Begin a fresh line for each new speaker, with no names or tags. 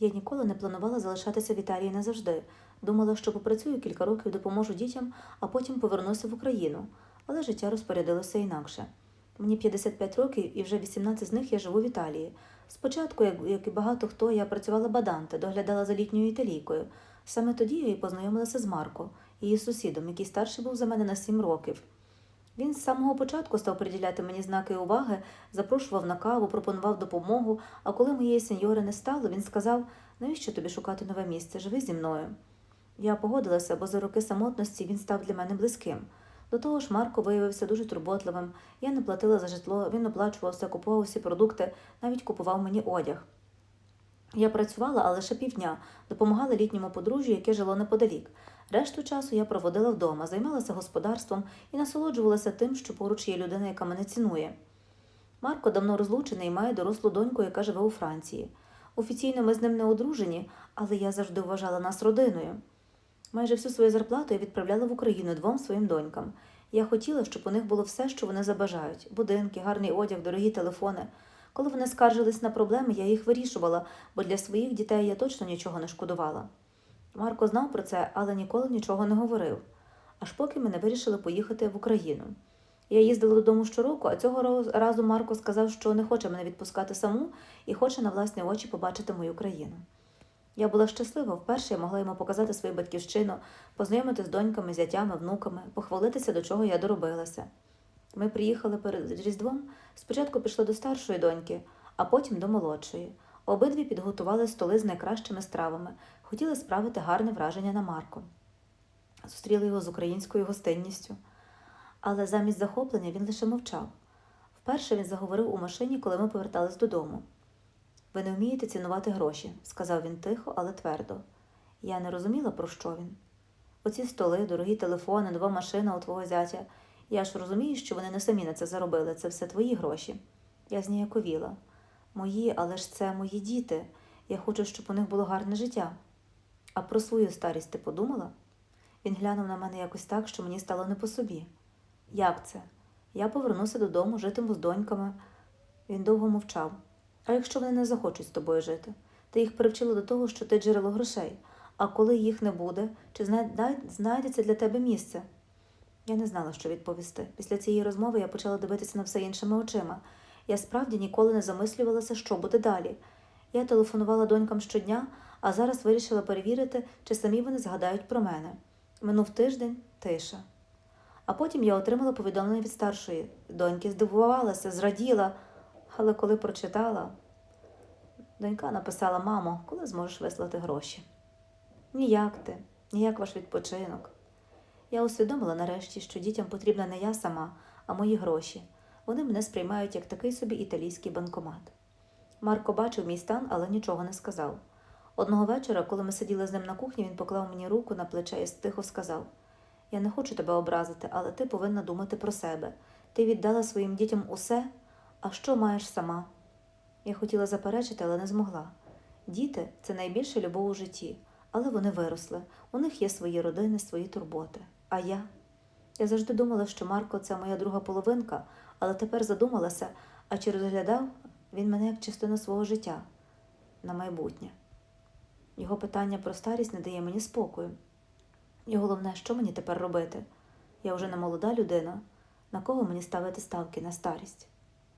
Я ніколи не планувала залишатися в Італії назавжди. Думала, що попрацюю кілька років, допоможу дітям, а потім повернуся в Україну. Але життя розпорядилося інакше. Мені 55 років, і вже 18 з них я живу в Італії. Спочатку, як, і багато хто, я працювала баданте, доглядала за літньою італійкою. Саме тоді я і познайомилася з Марко, її сусідом, який старший був за мене на 7 років. Він з самого початку став приділяти мені знаки уваги, запрошував на каву, пропонував допомогу. А коли моєї сеньори не стало, він сказав: навіщо тобі шукати нове місце? Живи зі мною. Я погодилася, бо за роки самотності він став для мене близьким. До того ж, Марко виявився дуже турботливим. Я не платила за житло, він оплачував все, купував усі продукти, навіть купував мені одяг. Я працювала, але лише півдня, допомагала літньому подружжю, яке жило неподалік. Решту часу я проводила вдома, займалася господарством і насолоджувалася тим, що поруч є людина, яка мене цінує. Марко давно розлучений і має дорослу доньку, яка живе у Франції. Офіційно ми з ним не одружені, але я завжди вважала нас родиною. Майже всю свою зарплату я відправляла в Україну двом своїм донькам. Я хотіла, щоб у них було все, що вони забажають: будинки, гарний одяг, дорогі телефони. Коли вони скаржились на проблеми, я їх вирішувала, бо для своїх дітей я точно нічого не шкодувала. Марко знав про це, але ніколи нічого не говорив, аж поки ми не вирішили поїхати в Україну. Я їздила додому щороку, а цього разу Марко сказав, що не хоче мене відпускати саму і хоче на власні очі побачити мою країну. Я була щаслива, вперше я могла йому показати свою батьківщину, познайомити з доньками, зятями, внуками, похвалитися, до чого я доробилася. Ми приїхали перед Різдвом, спочатку пішли до старшої доньки, а потім до молодшої. Обидві підготували столи з найкращими стравами, хотіли справити гарне враження на Марко. Зустріли його з українською гостинністю. Але замість захоплення він лише мовчав. Вперше він заговорив у машині, коли ми повертались додому. Ви не вмієте цінувати гроші, сказав він тихо, але твердо. Я не розуміла, про що він. Оці столи, дорогі телефони, нова машина у твого зятя. Я ж розумію, що вони не самі на це заробили, це все твої гроші. Я зніяковіла. Мої, але ж це мої діти. Я хочу, щоб у них було гарне життя. А про свою старість ти подумала? Він глянув на мене якось так, що мені стало не по собі. Як це? Я повернуся додому, житиму з доньками. Він довго мовчав. А якщо вони не захочуть з тобою жити? Ти їх привчила до того, що ти джерело грошей. А коли їх не буде, чи знайдеться для тебе місце? Я не знала, що відповісти. Після цієї розмови я почала дивитися на все іншими очима. Я справді ніколи не замислювалася, що буде далі. Я телефонувала донькам щодня, а зараз вирішила перевірити, чи самі вони згадають про мене. Минув тиждень тиша. А потім я отримала повідомлення від старшої доньки, здивувалася, зраділа, але коли прочитала, донька написала: Мамо, коли зможеш вислати гроші? Ніяк ти, ніяк ваш відпочинок. Я усвідомила нарешті, що дітям потрібна не я сама, а мої гроші. Вони мене сприймають як такий собі італійський банкомат. Марко бачив мій стан, але нічого не сказав. Одного вечора, коли ми сиділи з ним на кухні, він поклав мені руку на плече і тихо сказав: Я не хочу тебе образити, але ти повинна думати про себе. Ти віддала своїм дітям усе, а що маєш сама? Я хотіла заперечити, але не змогла. Діти це найбільша любов у житті, але вони виросли. У них є свої родини, свої турботи. А я? Я завжди думала, що Марко це моя друга половинка, але тепер задумалася, а чи розглядав він мене як частину свого життя на майбутнє. Його питання про старість не дає мені спокою. І головне, що мені тепер робити? Я вже не молода людина. На кого мені ставити ставки на старість?